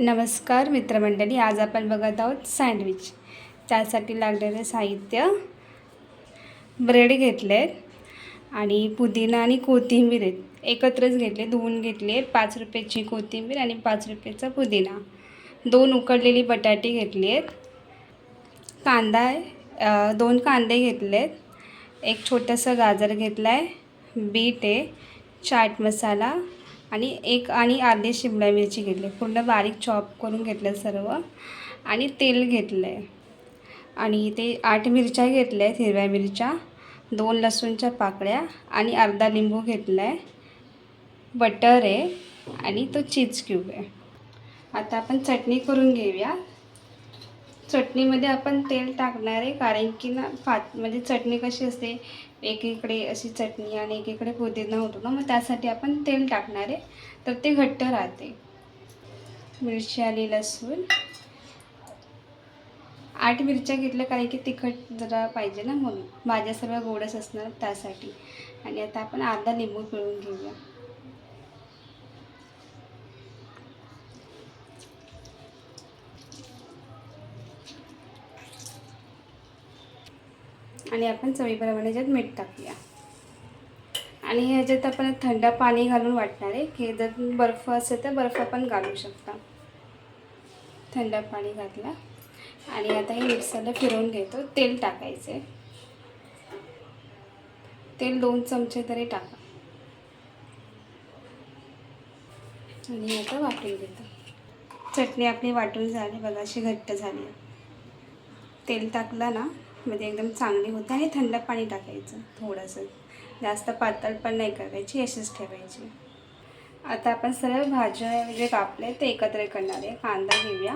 नमस्कार मित्रमंडळी आज आपण बघत आहोत सँडविच. त्यासाठी लागलेलं साहित्य ब्रेड घेतले आहेत आणि पुदिना आणि कोथिंबीर आहेत. एकत्रच घेतले धुवून घेतले पाच रुपयाची कोथिंबीर आणि पाच रुपयाचा पुदिना. दोन उकडलेली बटाटे घेतली आहेत कांदा आहे दोन कांदे घेतले आहेत एक छोटंसं गाजर घेतला आहे बीट आहे. चाट मसाला. आणि एक आणि अर्धी शिमला मिरची घेतली. पूर्ण बारीक चॉप करून घेतलं सर्व. आणि तेल घेतलं आहे आणि ते आठ मिरच्या घेतल्या आहेत हिरव्या मिरच्या दोन लसूणच्या पाकळ्या आणि अर्धा लिंबू घेतला आहे बटर आहे आणि तो चीज क्यूब आहे. आता आपण चटणी करून घेऊया. चटणीमध्ये आपण तेल टाकणार आहे कारण की ना पात म्हणजे चटणी कशी असते एकीकडे अशी चटणी आणि एकीकडे पुदिना होतो ना मग त्यासाठी आपण तेल टाकणार आहे. तर ते घट्ट राहते. मिरची आणि लसूण. आठ मिरच्या घेतल्या कारण की तिखट जरा पाहिजे ना म्हणून. भाज्या सर्व गोडच असणार त्यासाठी. आणि आता आपण अर्धा लिंबू पिळून घेऊया. आणि आपण चवीप्रमाणे ह्याच्यात मीठ टाकूया. आणि ह्याच्यात आपण थंड पाणी घालून वाटणार आहे की जर बर्फ असेल तर बर्फ पण घालू शकता. थंड पाणी घातला. आणि आता हे मिक्सरला फिरवून घेतो. तेल टाकायचे तेल दोन चमचे तरी टाका. आणि आता वाटून घेतो. चटणी आपली वाटून झाली बघा अशी घट्ट झाली. तेल टाकलं ना म्हणजे एकदम चांगली होते आणि थंड पाणी टाकायचं थोडंसं. जास्त पातळ पण नाही करायची अशीच ठेवायची. आता आपण सर्व भाज्या जे कापले ते एकत्र करणार आहे. कांदा घेऊया.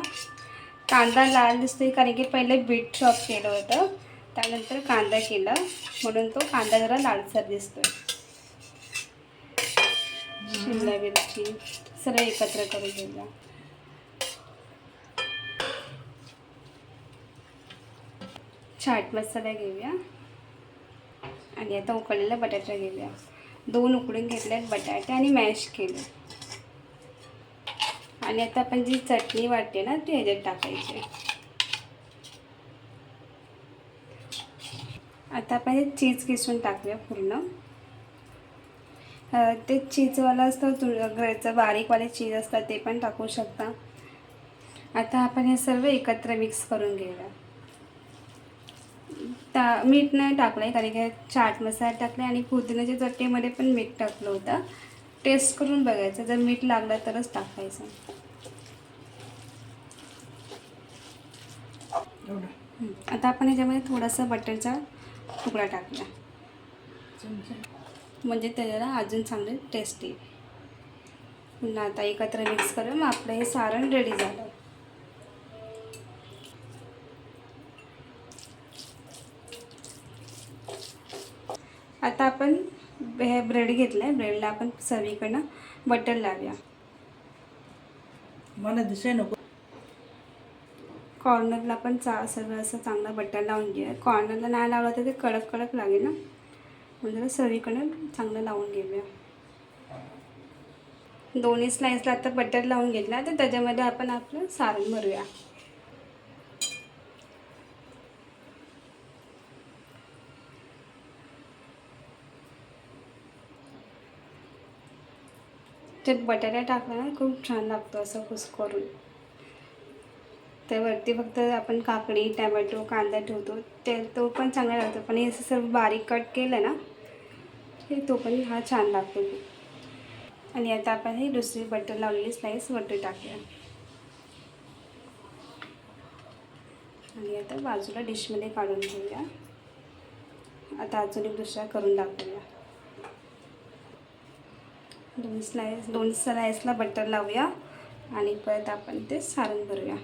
कांदा लाल दिसतोय कारण की पहिले बीट चॉप केलं होतं. त्यानंतर कांदा केला. म्हणून तो कांदा जरा लालसर दिसतोय. शिमला मिरची सर्व एकत्र करून घेऊया. चाट मसाला घेऊया. आणि आता उकडलेला बटाटा घेऊया. दोन उकडून घेतल्यात बटाटे आणि मॅश केले. आणि आता आपण जी चटणी वाटते ना ती ह्याच्यात टाकायची. आता आपण हे चीज किसून टाकूया पूर्ण. ते चीजवाला असतं तुळचं बारीकवाले चीज असतात ते पण टाकू शकता. आता आपण हे सर्व एकत्र मिक्स करून घेऊया. टा मीठ नाही टाकलं आहे कारण की चाट मसाला टाकला आणि पुदिन्याच्या चटणीमध्ये पण मीठ टाकलं होतं. टेस्ट करून बघायचं जर मीठ लागलं तरच टाकायचं. आता आपण ह्याच्यामध्ये थोडासा बटरचा तुकडा टाकला म्हणजे त्याला अजून चांगले टेस्ट येईल पुन्हा आता एकत्र मिक्स करून आपलं हे सारण रेडी झालं. आता आपण हे ब्रेड घेतलं आहे ब्रेडला आपण सर्वीकडनं बटर लावूया. मला दिसाय नको. कॉर्नरला पण चा सगळं असं चांगलं बटर लावून घेऊया. कॉर्नरला नाही लावलं तर ते कडक कडक लागेल ना? म्हणजे सर्वीकडनं चांगलं लावून घेऊया. दोन्ही स्लाईसला आता बटर लावून घेतला. तर त्याच्यामध्ये आपण आपलं सारण भरूया. त्यात बटाटा टाकला ना खूप छान लागतो असं कुस्करून त्यावरती फक्त आपण काकडी टॅमॅटो कांदा ठेवतो. ते तो पण चांगला लागतो. पण हे असं सर्व बारीक कट केलं ना हे तो पण हा छान लागतो. आणि आता आपण ही दुसरी बटर लावलेली स्लाईस वरती टाकूया. आणि आता बाजूला डिशमध्ये काढून घेऊया आता अजून एक दुसरा करून दाखवूया. दोन स्लाईस दोन स्लाईसला बटर लावूया आणि परत आपण ते सारण भरूया.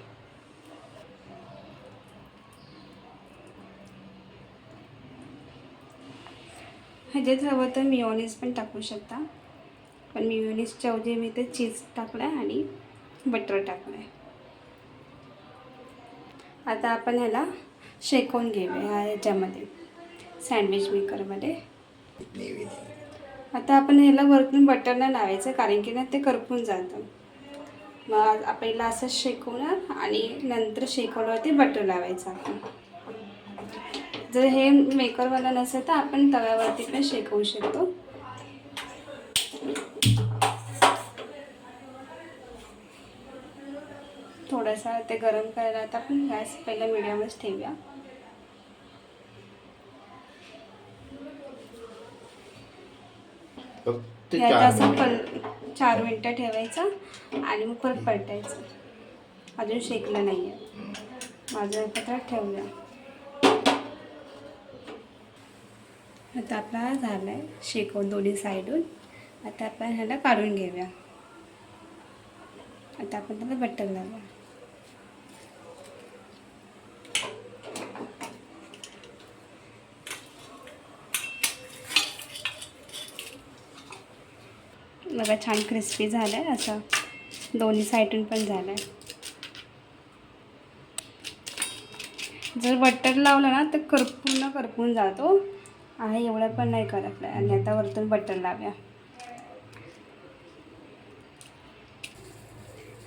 ह्याच्यात हवं तर मिओनीज पण टाकू शकता. पण मिओनीजच्या ऐवजी मी ते चीज टाकलं आहे आणि बटर टाकलं आहे आता आपण ह्याला शेकवून घेऊया ह्या ह्याच्यामध्ये सँडविच मेकरमध्ये आता आपण ह्याला वरतून बटरनं लावायचं कारण की ना ते करपून जातं. मग पहिला असंच शेकवणार आणि नंतर शेकवल्यावरती बटर लावायचं आपण. जर हे मेकरवाला नसेल तर आपण तव्यावरती पण शेकवू शकतो. थोडासा ते गरम करायला आता आपण गॅस पहिला मिडियमच ठेवूया. फक्त यात चार असं मिनिटं. पल चार मिनटं ठेवायचं आणि मग परत पलटायचं. अजून शेकलं नाही आहे माझं एकत्र ठेवूया आता आपला हा झाला आहे शेकवून दोन्ही साईडून. आता आपण ह्याला काढून घेऊया. आता आपण त्याला बटर लावूया. बघा छान क्रिस्पी झालं आहे असं दोन्ही साईडून पण झालं आहे जर बटर लावलं ना तर करपून करपून जातो. आहे एवढं पण नाही करपलं आणि आता वरतून बटर लावूया.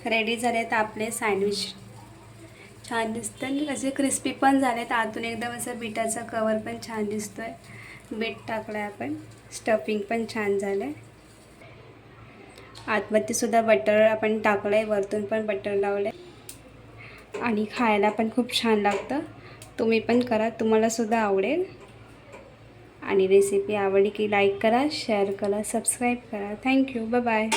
रेडी झाले आहेत आपले सँडविच छान दिसतं आणि असे क्रिस्पी पण झाले तर आतून एकदम असं बिटाचं कवर पण छान दिसतो आहे बीट टाकलं आहे आपण. स्टफिंग पण छान झालं आहे आतमध्ये सुद्धा बटर आपण टाकलं आहे वरतून पण बटर लावलं आहे आणि खायला पण खूप छान लागतं. तुम्ही पण करा तुम्हालासुद्धा आवडेल. आणि रेसिपी आवडली की लाईक करा शेअर करा सबस्क्राईब करा. Thank you bye